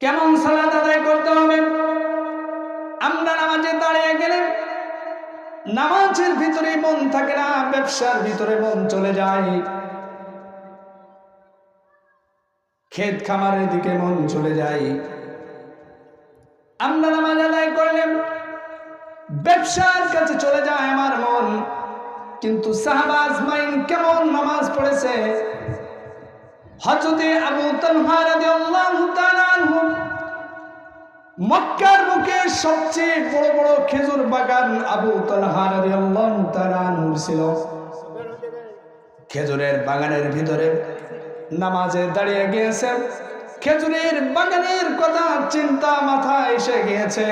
কেমন সালাত আদায় করতে হবে? আমরা নামাজে দাঁড়িয়ে গেলে নামাজের ভিতরে মন থাকে না, ব্যবসার ভিতরে মন চলে যায়। ক্ষেত খামারের দিকে মন চলে যায়। আমরা নামাজ আদায় করলেন ব্যবসার কাছে চলে যায় আমার মন। কিন্তু সাহাবাজ মাইন কেমন নামাজ পড়েছে? হজরতে আবু তাআলা আনহু মক্কার বুকে সবচেয়ে বড় বড় খেজুর বাগান আবু তালহা রাদিয়াল্লাহু তাআলা আনহুর ছিল। খেজুরের বাগানের ভিতরে নামাজে দাঁড়িয়ে গিয়েছে। খেজুরের বাগানের কথা চিন্তা মাথায় এসে গিয়েছে।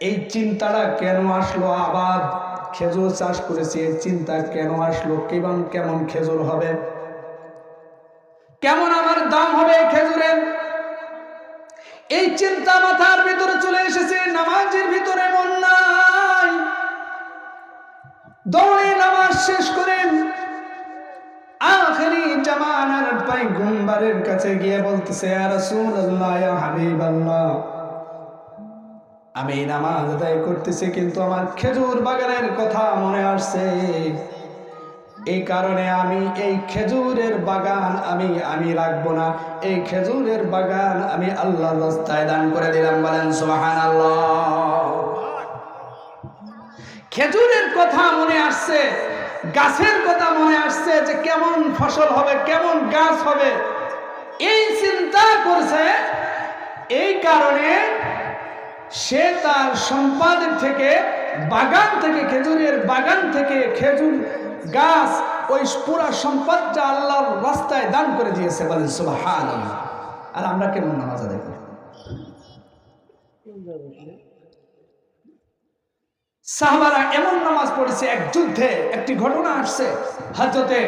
এই চিন্তাটা কেন আসলো আবার? খেজুর চাষ করেছি, এই চিন্তা কেন আসলো? কেমন কেমন খেজুর হবে? কেমন আমার এই চিন্তা মাথার ভিতরে চলে এসেছে, নামাজের ভিতরে মন নাই। দৌড়ে নামাজ শেষ করেন। আখরি জামানার পাইগম্বরের কাছে গিয়ে বলতেছে, ইয়া রাসূলুল্লাহ, ইয়া হাবিবাল্লাহ, আমি নামাজ আদায় করতেছি, কিন্তু আমার খেজুর বাগানের কথা মনে আসছে। এই কারণে আমি এই খেজুরের বাগান আমি আমি রাখব না। এই খেজুরের বাগান আমি আল্লাহ রাস্তায় দান করে দিলাম, বলেন সুবাহান খেজুরের কথা মনে আসছে, গাছের কথা মনে আসছে যে কেমন ফসল হবে, কেমন গাছ হবে। এই চিন্তা করছে, এই কারণে সে তার সম্পাদের থেকে, বাগান থেকে, খেজুরের বাগান থেকে খেজুর গাছ, ওই পুরা সম্পদটা আল্লাহর রাস্তায় দান করে দিয়েছে, বলেন সুবাহান আর আমরা কেমন নামাজ আদায় করি? সাহাবারা এমন নামাজ পড়েছে, এক যুদ্ধে একটি ঘটনা আসছে হাজতে